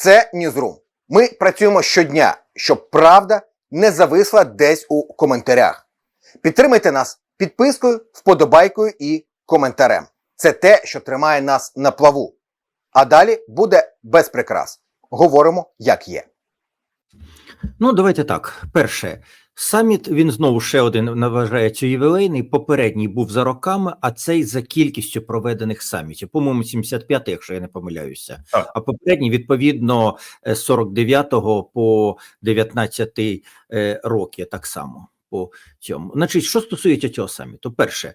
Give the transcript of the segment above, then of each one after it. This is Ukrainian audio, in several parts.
Це Ньюзрум. Ми працюємо щодня, щоб правда не зависла десь у коментарях. Підтримайте нас підпискою, вподобайкою і коментарем. Це те, що тримає нас на плаву. А далі буде без прикрас. Говоримо, як є. Ну, давайте так. Перше, саміт він знову ще один наважається ювілейний. Попередній був за роками, а цей за кількістю проведених самітів. По-моєму, 75, якщо я не помиляюся. Так. А попередній, відповідно, е, з 49 по 19 е, роки, так само по цьому. Значить, що стосується цього саміту, перше,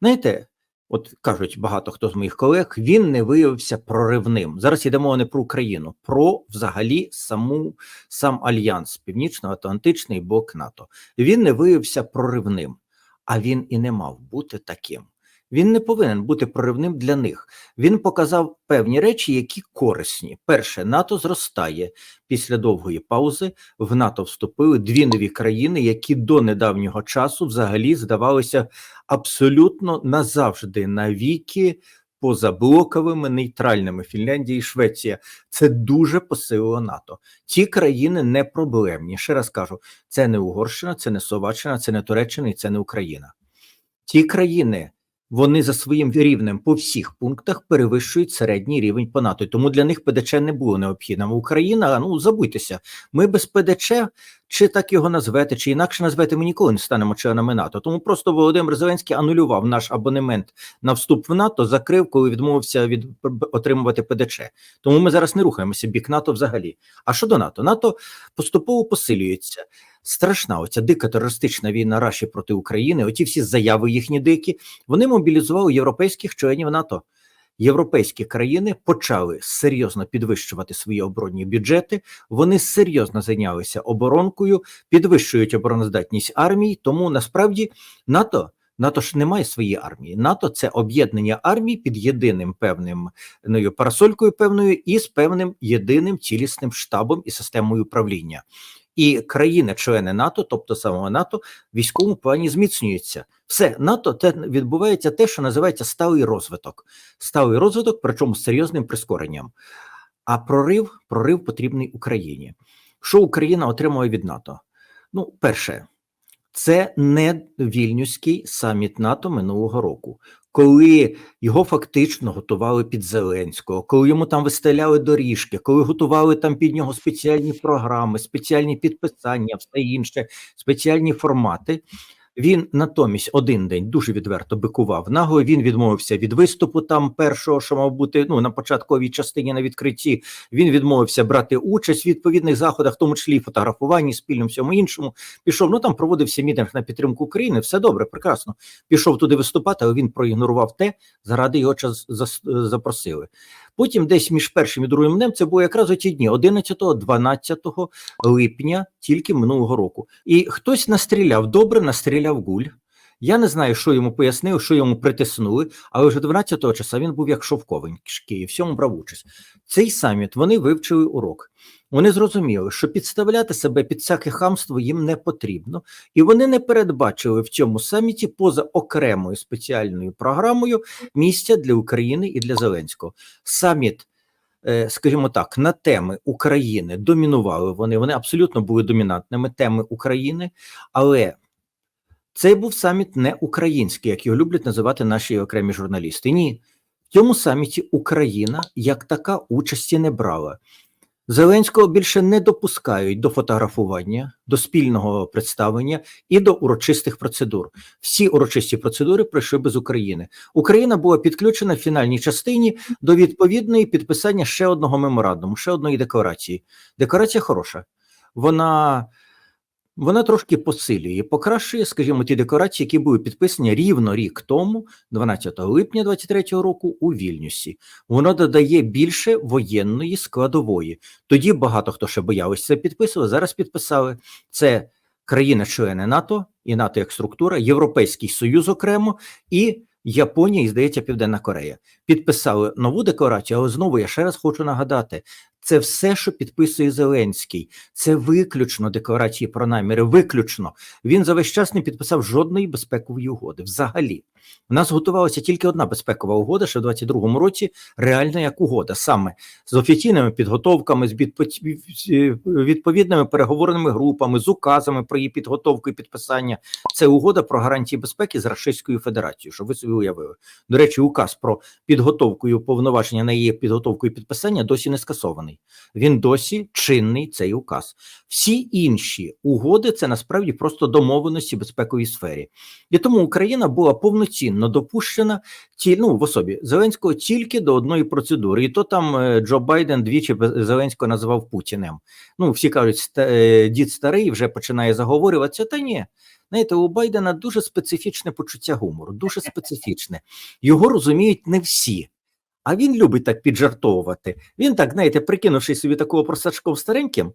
знаєте. От кажуть багато хто з моїх колег, він не виявився проривним. Зараз йде не про Україну, про взагалі саму сам альянс Північно-Атлантичний бок НАТО. Він не виявився проривним, а він і не мав бути таким. Він не повинен бути проривним для них. Він показав певні речі, які корисні. Перше, НАТО зростає після довгої паузи. В НАТО вступили дві нові країни, які до недавнього часу взагалі здавалися абсолютно назавжди навіки позаблоковими нейтральними Фінляндія і Швеція. Це дуже посилило НАТО. Ті країни не проблемні. Ще раз кажу, це не Угорщина, це не Словаччина, це не Туреччина і це не Україна. Ті країни. Вони за своїм рівнем по всіх пунктах перевищують середній рівень по НАТО. Тому для них ПДЧ не було необхідним. Україна, ну забудьтеся, ми без ПДЧ, чи так його назвете, чи інакше назвете, ми ніколи не станемо членами НАТО. Тому просто Володимир Зеленський анулював наш абонемент на вступ в НАТО, закрив, коли відмовився від отримувати ПДЧ. Тому ми зараз не рухаємося бік НАТО взагалі. А щодо НАТО, НАТО поступово посилюється. Страшна оця дика терористична війна Раші проти України. Оті всі заяви їхні дикі. Вони мобілізували європейських членів НАТО. Європейські країни почали серйозно підвищувати свої оборонні бюджети. Вони серйозно зайнялися оборонкою, підвищують обороноздатність армії. Тому насправді НАТО. НАТО ж не має своєї армії. НАТО це об'єднання армій під єдиним певним ну, парасолькою певною і з певним єдиним цілісним штабом і системою управління. І країни-члени НАТО, тобто самого НАТО, в військовому плані зміцнюються. Все НАТО те відбувається те, що називається сталий розвиток. Сталий розвиток, причому з серйозним прискоренням. А прорив прорив потрібний Україні. Що Україна отримує від НАТО? Ну, перше, це не вільнюський саміт НАТО минулого року, коли його фактично готували під Зеленського, коли йому там виставляли доріжки, коли готували там під нього спеціальні програми, спеціальні підписання, все інше, спеціальні формати. Він натомість один день дуже відверто бикував нагло. Він відмовився від виступу там першого, що мав бути ну на початковій частині на відкритті. Він відмовився брати участь в відповідних заходах, в тому числі фотографуванні, спільному всьому іншому. Пішов. Ну там проводився мітинг на підтримку України. Все добре, прекрасно. Пішов туди виступати, але він проігнорував те, заради його час запросили. Потім, десь між першим і другим днем, це було якраз оті дні 11-12 липня, тільки минулого року. І хтось настріляв добре, настріляв гуль. Я не знаю, що йому пояснив, що йому притиснули, але вже 12-го часа він був як шовковенький, і всьому брав участь. Цей саміт вони вивчили урок. Вони зрозуміли, що підставляти себе під всяке хамство їм не потрібно, і вони не передбачили в цьому саміті поза окремою спеціальною програмою місця для України і для Зеленського. Саміт, е, скажімо так, на теми України домінували вони. Вони абсолютно були домінантними теми України, але цей був саміт не український, як його люблять називати наші окремі журналісти. Ні, в цьому саміті Україна як така участі не брала. Зеленського більше не допускають до фотографування, до спільного представлення і до урочистих процедур. Всі урочисті процедури пройшли без України. Україна була підключена в фінальній частині до відповідної підписання ще одного меморандуму, ще одної декларації. Декларація хороша. Вона вона трошки посилює, покращує, скажімо, ті декорації, які були підписані рівно рік тому, 12 липня 23-го року, у Вільнюсі. Воно додає більше воєнної складової. Тоді багато хто ще боялися це підписувати. Зараз підписали це країни-члени НАТО і НАТО як структура, Європейський Союз окремо і Японія і здається Південна Корея. підписали нову декларацію, але знову я ще раз хочу нагадати: це все, що підписує Зеленський, це виключно декларації про наміри. Виключно він за весь час не підписав жодної безпекової угоди. Взагалі, у нас готувалася тільки одна безпекова угода, ще в 22-му році, реальна як угода, саме з офіційними підготовками, з відпо- відповідними переговорними групами, з указами про її підготовку і підписання. Це угода про гарантії безпеки з Російською Федерацією, щоб ви собі уявили. До речі, указ про підготовку і уповноваження на її підготовку і підписання досі не скасований. Він досі чинний цей указ. Всі інші угоди це насправді просто домовленості в безпековій сфері. І тому Україна була повноцінно допущена ті, ну, в особі Зеленського тільки до одної процедури. І то там е, Джо Байден двічі Зеленського називав Путіним. Ну, всі кажуть, е, дід старий вже починає заговорюватися. Та ні. Знаєте, у Байдена дуже специфічне почуття гумору, дуже специфічне. Його розуміють не всі. А він любить так піджартовувати. Він так, знаєте, прикинувши собі такого простачком стареньким,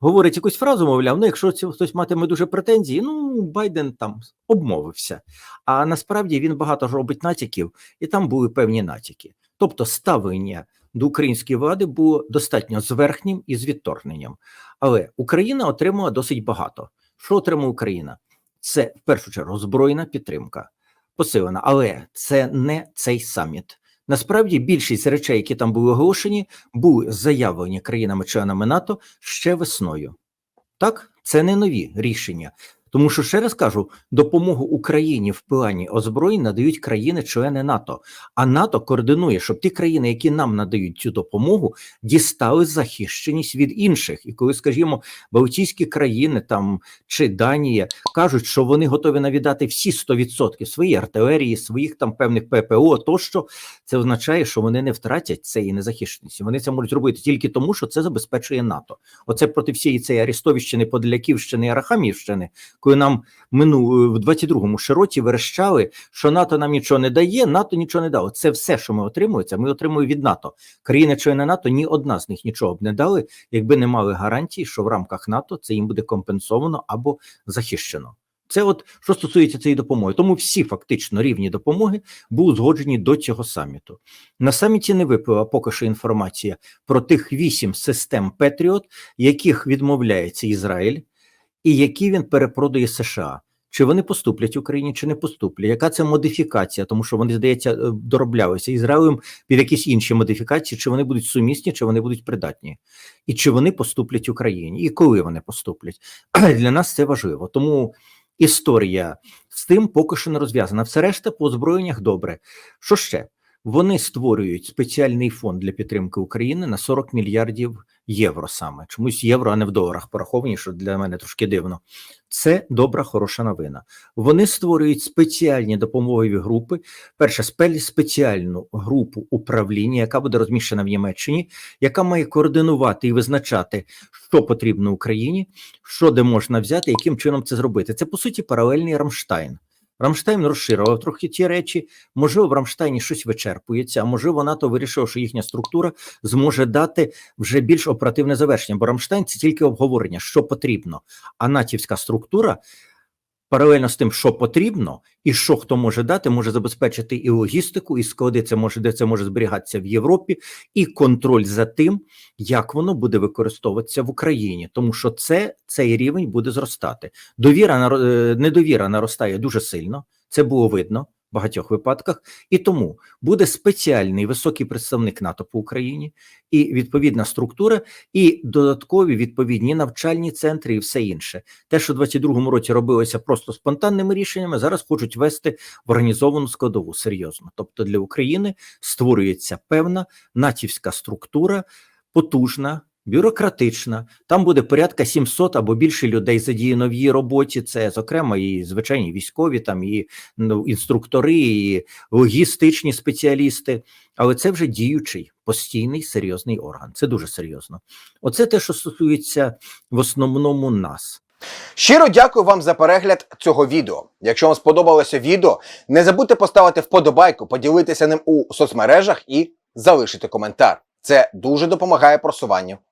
говорить якусь фразу, мовляв, ну якщо хтось матиме дуже претензії, ну Байден там обмовився. А насправді він багато робить натяків, і там були певні натяки. Тобто ставлення до української влади було достатньо зверхнім і з відторгненням. Але Україна отримала досить багато. Що отримала Україна? Це в першу чергу збройна підтримка, посилена, але це не цей саміт. Насправді більшість речей, які там були оголошені, були заявлені країнами-членами НАТО ще весною. Так, це не нові рішення. Тому що ще раз кажу, допомогу Україні в плані озброєнь надають країни-члени НАТО. А НАТО координує, щоб ті країни, які нам надають цю допомогу, дістали захищеність від інших. І коли, скажімо, Балтійські країни там чи Данія кажуть, що вони готові навідати всі 100% своєї артилерії, своїх там певних ППО, тощо це означає, що вони не втратять цієї незахищеності. Вони це можуть робити тільки тому, що це забезпечує НАТО. Оце проти всієї цієї Арестовіщини, Подляківщини, Арахамівщини, коли нам мину в 22-му ще році верещали, що НАТО нам нічого не дає, НАТО нічого не дало. Це все, що ми отримуємо, це ми отримуємо від НАТО. Країни-члени НАТО ні одна з них нічого б не дали, якби не мали гарантії, що в рамках НАТО це їм буде компенсовано або захищено. Це от що стосується цієї допомоги. Тому всі фактично рівні допомоги були узгоджені до цього саміту. На саміті не виплила поки що інформація про тих вісім систем Петріот, яких відмовляється Ізраїль, і які він перепродає США. Чи вони поступлять Україні, чи не поступлять? Яка це модифікація? Тому що вони, здається, е, дороблялися Ізраїлем під якісь інші модифікації, чи вони будуть сумісні, чи вони будуть придатні, і чи вони поступлять Україні, і коли вони поступлять. Для нас це важливо. Тому історія з тим поки що не розв'язана. Все решта по озброєннях добре. Що ще? Вони створюють спеціальний фонд для підтримки України на 40 мільярдів євро саме. Чомусь євро, а не в доларах пораховані, що для мене трошки дивно. Це добра, хороша новина. Вони створюють спеціальні допомогові групи. Спель- спеціальну групу управління, яка буде розміщена в Німеччині, яка має координувати і визначати, що потрібно Україні, що де можна взяти, яким чином це зробити. Це по суті паралельний Рамштайн. Рамштайн розширював трохи ті речі. Можливо, в Рамштайні щось вичерпується, а можливо, НАТО вирішило, що їхня структура зможе дати вже більш оперативне завершення. Бо Рамштайн це тільки обговорення, що потрібно. А натівська структура паралельно з тим, що потрібно, і що хто може дати, може забезпечити і логістику, і склади це може, де це може зберігатися в Європі, і контроль за тим, як воно буде використовуватися в Україні, тому що це цей рівень буде зростати. Довіра е, недовіра наростає дуже сильно. Це було видно багатьох випадках, і тому буде спеціальний високий представник НАТО по Україні і відповідна структура, і додаткові відповідні навчальні центри, і все інше. Те, що в 22-му році робилося просто спонтанними рішеннями, зараз хочуть вести в організовану складову серйозно. Тобто для України створюється певна натівська структура, потужна. Бюрократична, там буде порядка 700 або більше людей задіяно в її роботі. Це, зокрема, і звичайні військові, там і ну, інструктори, і логістичні спеціалісти. Але це вже діючий постійний серйозний орган. Це дуже серйозно. Оце те, що стосується в основному нас. Щиро дякую вам за перегляд цього відео. Якщо вам сподобалося відео, не забудьте поставити вподобайку, поділитися ним у соцмережах і залишити коментар. Це дуже допомагає просуванню